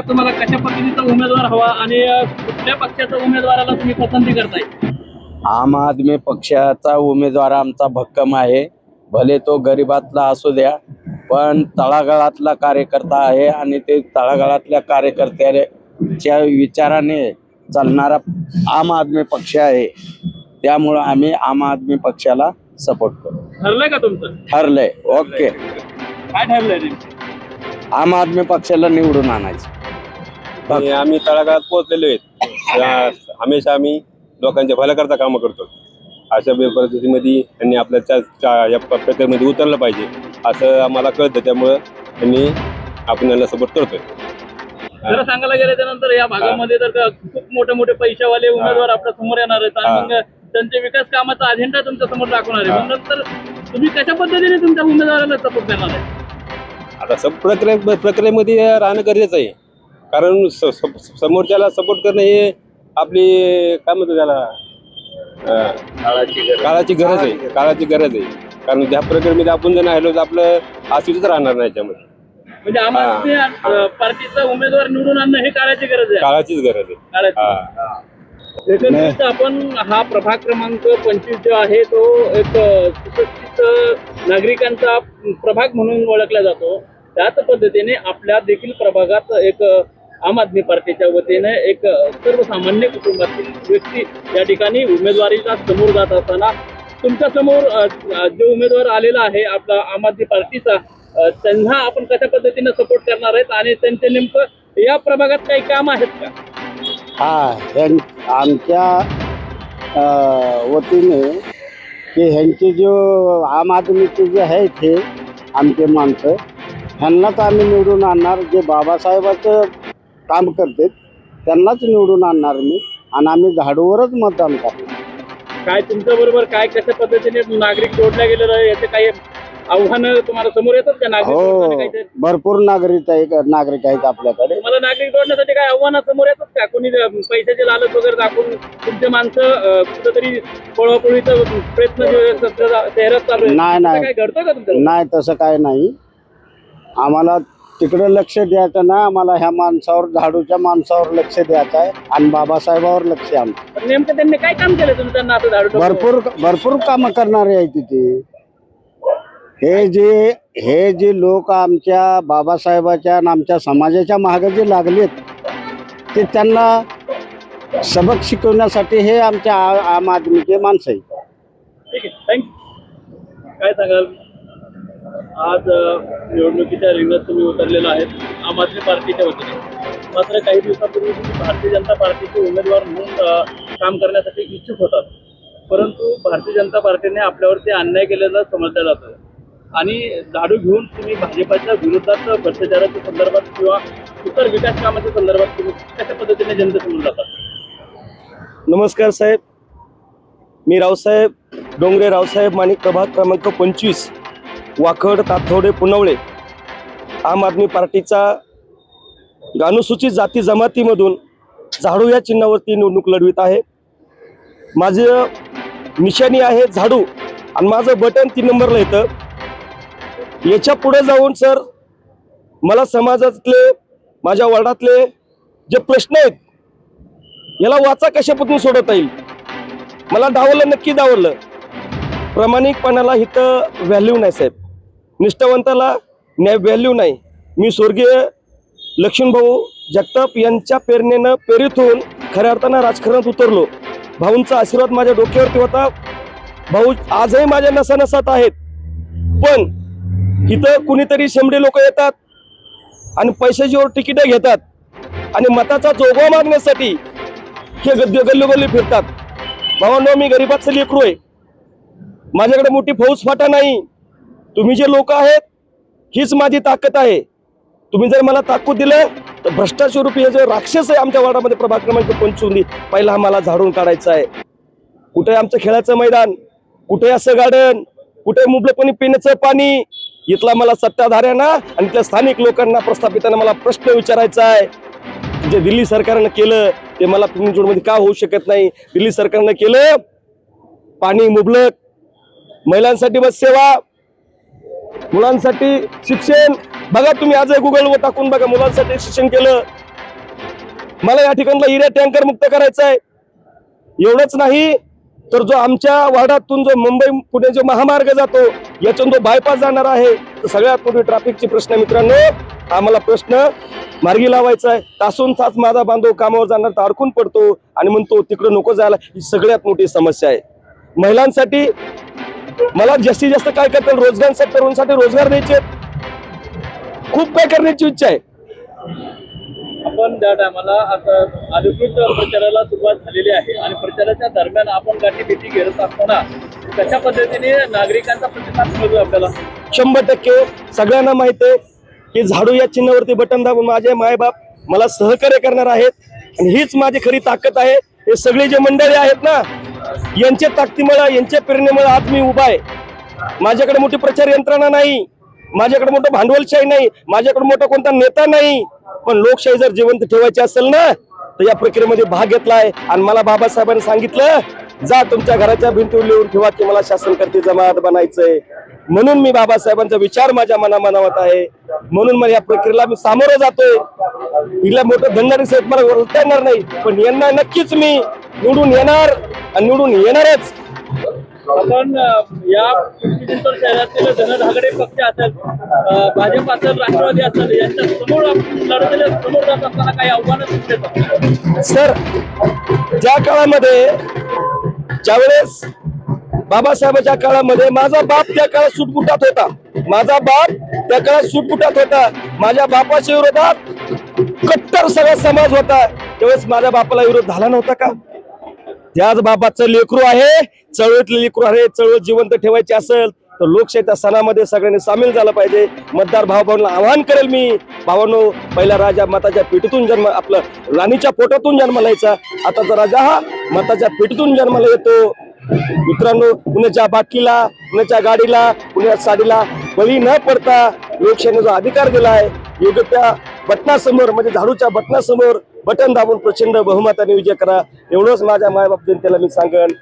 का तुम्हाला कशा पद्धतीचा उमेदवार हवा आणि कुठल्या पक्षाच्या उमेदवाराला तुम्ही पसंती करताय? आम आदमी पक्षाचा उमेदवार आमचा भक्कम आहे. भले तो गरिबातला असू द्या पण तळागाळातला कार्यकर्ता आहे आणि ते तळागाळातल्या कार्यकर्त्याच्या विचाराने चालणारा आम आदमी पक्ष आहे. त्यामुळं आम्ही आम आदमी पक्षाला सपोर्ट करू. ठरलंय का तुमचं? ठरलंय. ओके. काय ठरलंय आम आदमी पक्षाला निवडून आणायचं. आणि आम्ही तळागाळात पोहोचलेलो आहेत. हमेशा आम्ही लोकांच्या भल्याकरता कामं करतो. अशा परिस्थितीमध्ये त्यांनी आपल्या त्या या प्रक्रियेमध्ये उतरलं पाहिजे असं आम्हाला कळतं. त्यामुळं त्यांनी आपण यांना सपोर्ट करतोय. जरा सांगायला गेलं त्यानंतर या भागामध्ये तर खूप मोठे मोठे पैशावाले उमेदवार आपल्यासमोर येणार आहेत आणि त्यांचे विकास कामाचा अजेंडा तुमच्यासमोर दाखवणार आहे. नंतर तुम्ही कशा पद्धतीने तुमच्या उमेदवाराला सपोर्ट करणार आहे? आता सब प्रक्रिये प्रक्रियेमध्ये राहणं गरजेचं आहे. कारण स- स- समोरच्याला सपोर्ट करणं हे आपली काय म्हणतो त्याला? अं, काळाची गरज. आहे. काळाची गरज आहे. कारण त्या प्रक्रियेमध्ये आपण जर राहिलो तर आपलं अस्तित्वच राहणार नाही याच्यामध्ये. म्हणजे पार्टीचा उमेदवार निवडून आणणं हे काळाची गरज आहे. काळाचीच गरज आहे. काळाची. हा. एकंदरीत आपण हा प्रभाग क्रमांक पंचवीस जो आहे तो एक अ, सुशिक्षित अ, नागरिकांचा प्रभाग म्हणून ओळखला जातो. त्याच पद्धतीने आपल्या देखील प्रभागात एक अ, आम आदमी पार्टीच्या वतीने एक सर्वसामान्य कुटुंबातील व्यक्ती या ठिकाणी उमेदवारीला समोर जात असताना तुमच्यासमोर जो उमेदवार आलेला आहे आपला आम आदमी पार्टीचा त्यांना आपण कशा पद्धतीने सपोर्ट करणार आहेत आणि त्यांचे नेमकं या प्रभागात काही काम आहेत का? हा आमच्या वतीने की ह्यांचे जो आम आदमीचे जे आहेत हे आमचे माणसं ह्यांनाच आम्ही निवडून आणणार. जे बाबासाहेबाचं काम करतात त्यांनाच निवडून आणणार मी आणि आम्ही झाडूवरच मतदान करणार. काय तुमच्या बरोबर काय कशा पद्धतीने नागरिक जोडल्या गेलेलं आहे याचे काही आव्हानं तुम्हाला समोर येतात का? नागरिक जोडताना हो काहीतरी? भरपूर नागरिक आहे नागरिक आहेत आपल्याकडे. तुम्हाला नागरिक जोडण्यासाठी काय आव्हानं समोर येतात का? कोणी अं, पैशाचे लालच वगैरे दाखवून तुमचे माणसं अं, कुठेतरी पळवापळीचा प्रयत्न जो आहे सध्या शहरात चालू आहे नाही, नाही. काय घडतं का तुमच्या नाही तसं काय नाही. आम्हाला तिकडे लक्ष द्यायचं ना आम्हाला ह्या माणसावर झाडूच्या माणसावर लक्ष द्यायचं आहे आणि बाबासाहेबावर लक्ष आहे आमचं. पण नेमकं त्यांनी काय काम केलं असं झाडू? भरपूर भरपूर कामं करणारे आहे तिथे हे जे हे जे लोक आमच्या बाबासाहेबाच्या आणि आमच्या समाजाच्या मागे जे लागलेत ते त्यांना सबक शिकवण्यासाठी हे आमच्या आ- आम आदमीचे माणसं ठीक आहे थँक्यू काय सांगाल आज निवडणुकीच्या रिंगणात तुम्ही उतरलेला आहेत. आम आदमी पार्टीच्या वतीने. मात्र काही दिवसापूर्वी तुम्ही भारतीय जनता पार्टीचे उमेदवार म्हणून काम करण्यासाठी इच्छुक होतात. परंतु भारतीय जनता पार्टीने आपल्यावरती अन्याय केलेला समजलं जातं. आणि झाडू घेऊन तुम्ही भाजपाच्या विरोधात भ्रष्टाचाराच्या संदर्भात किंवा इतर विकास कामाच्या संदर्भात तुम्ही कशा पद्धतीने जनतेसमोर जातात नमस्कार साहेब. मी रावसाहेब डोंगरे रावसाहेब माणिक प्रभाग क्रमांक पंचवीस. वाकड ताथोडे पुनवळे. आम आदमी पार्टीचा अनुसूचित जाती जमातीमधून झाडू या चिन्हावरती निवडणूक लढवित आहे. माझं निशाणी आहे झाडू. आणि माझं बटन तीन नंबरला येतं. याच्यापुढे जाऊन सर मला समाजातले माझ्या वर्डातले जे प्रश्न आहेत याला वाचा कशा पद्धतीने सोडवता येईल? मला डावलं नक्की डावलं. प्रामाणिकपणाला इथं व्हॅल्यू नाही साहेब. निष्ठावंताला न्याय व्हॅल्यू नाही. मी स्वर्गीय लक्ष्मीभाऊ जगताप यांच्या प्रेरणेनं प्रेरित होऊन खऱ्या अर्थानं राजकारणात उतरलो. भाऊंचा आशीर्वाद माझ्या डोक्यावरती होता. भाऊ आजही माझ्या नसानसात आहेत. पण इथं कुणीतरी शेंबडे लोक येतात आणि पैशाची तिकीटं घेतात आणि मताचा जोगवा मागण्यासाठी हे गद्य गल्लोगल्ली फिरतात. भावांनो मी गरिबाचं लेकरू आहे. माझ्याकडे मोठी फौज फाटा नाही. तुम्ही जे लोक आहेत हीच माझी ताकद आहे. तुम्ही जर मला ताकद दिलं तर भ्रष्टाचार रूपी हे जे राक्षस आहे आमच्या वार्डामध्ये प्रभाग क्रमांक पंचवली पहिला आम्हाला झाडून काढायचं आहे. कुठे आमचं खेळाचं मैदान कुठे असं गार्डन कुठे मुबलपणे पिण्याचं पाणी इथला मला सत्ताधाऱ्यांना आणि त्या स्थानिक लोकांना प्रस्थापितांना मला प्रश्न विचारायचा आहे. जे दिल्ली सरकारनं केलं ते मला मध्ये का होऊ शकत नाही? दिल्ली सरकारनं केलं पाणी मुबलक महिलांसाठी बस सेवा मुलांसाठी शिक्षण. बघा तुम्ही आज गुगलवर टाकून बघा मुलांसाठी शिक्षण केलं. मला या ठिकाणला हिऱ्या टँकर मुक्त करायचा आहे. एवढंच नाही तर जो आमच्या वार्डातून जो मुंबई पुणे जो महामार्ग जातो यातून जो बायपास जाणार आहे तर सगळ्यात मोठी ट्रॅफिकचे प्रश्न मित्रांनो. आम्हाला प्रश्न मार्गी लावायचा आहे. तासून तास माझा बांधव कामावर जाणार तर अडकून पडतो. आणि म्हणतो तिकडं नको जायला ही सगळ्यात मोठी समस्या आहे. महिलांसाठी मला जास्तीत जास्त काय करता येईल रोजगारांसाठी तरुणांसाठी रोजगार द्यायचे खूप काय करण्याची इच्छा आहे. आपण त्या टायमाला आता अधिकृत प्रचाराला सुरुवात झालेली आहे आणि प्रचाराच्या दरम्यान आपण गाठी भेटी घेत असताना कशा पद्धतीने नागरिकांचा प्रतिसाद मिळतो आपल्याला? शंभर टक्के. सगळ्यांना माहिती आहे की झाडू या चिन्हावरती बटन दाबून माझे मायबाप मला सहकार्य करणार आहेत. आणि हीच माझी खरी ताकद आहे. हे सगळे जे मंडळी आहेत ना यांच्या ताकदीमुळे यांच्या प्रेरणेमुळे आज मी उभा आहे. माझ्याकडे मोठी प्रचार यंत्रणा नाही. माझ्याकडे मोठं भांडवलशाही नाही. माझ्याकडे मोठा कोणता नेता नाही. पण लोकशाही जर जिवंत ठेवायची असेल ना तर या प्रक्रियेमध्ये भाग घेतलाय. आणि मला बाबासाहेबांनी सांगितलं जा तुमच्या घराच्या भिंतीवर लिहून ठेवा की मला शासनकर्ते जमात बनायचंय. म्हणून मी बाबासाहेबांचा विचार माझ्या मनामनावत आहे. म्हणून मला या प्रक्रियेला मी सामोरं जातोय. हिला मोठं धनदारी साहेब मला ओळखता येणार नाही. पण यांना नक्कीच मी निवडून येणार आणि निवडून येणारच. आपण या पिंपरी शहरातील धनधाकडे पक्ष असेल भाजप असेल राष्ट्रवादी असेल यांच्या समोर आपण लढलेल्या समोर जात असताना काही आव्हानं सर ज्या काळामध्ये ज्यावेळेस बाबासाहेबांच्या काळामध्ये माझा बाप त्या काळात सुटबुटात होता. माझा बाप त्या काळात सुटबुटात होता. माझ्या बापाच्या विरोधात कट्टर सगळा समाज होता. त्यावेळेस माझ्या बापाला विरोध झाला नव्हता का? त्याच बाबाचं लेकरू आहे चळवळीतले लेकरू आहे चळवळ जिवंत ठेवायची असेल तर लोकशाहीच्या सणामध्ये सगळ्यांनी सामील झालं पाहिजे. मतदार भावभावांना आवाहन करेल मी. भावानो पहिला राजा मताच्या पेटीतून जन्म आपलं राणीच्या पोटातून जन्माला यायचा आताचा राजा हा मताच्या पेटीतून जन्माला येतो. मित्रांनो कुणाच्या बाटलीला कुणाच्या गाडीला पुण्याच्या साडीला बळी न पडता लोकशाहीने जो अधिकार दिलाय योग्य त्या बटनासमोर म्हणजे झाडूच्या बटनासमोर बटन दाबून प्रचंड बहुमताने विजय करा. एवढंच माझ्या मायबाप जनतेला मी सांगेन.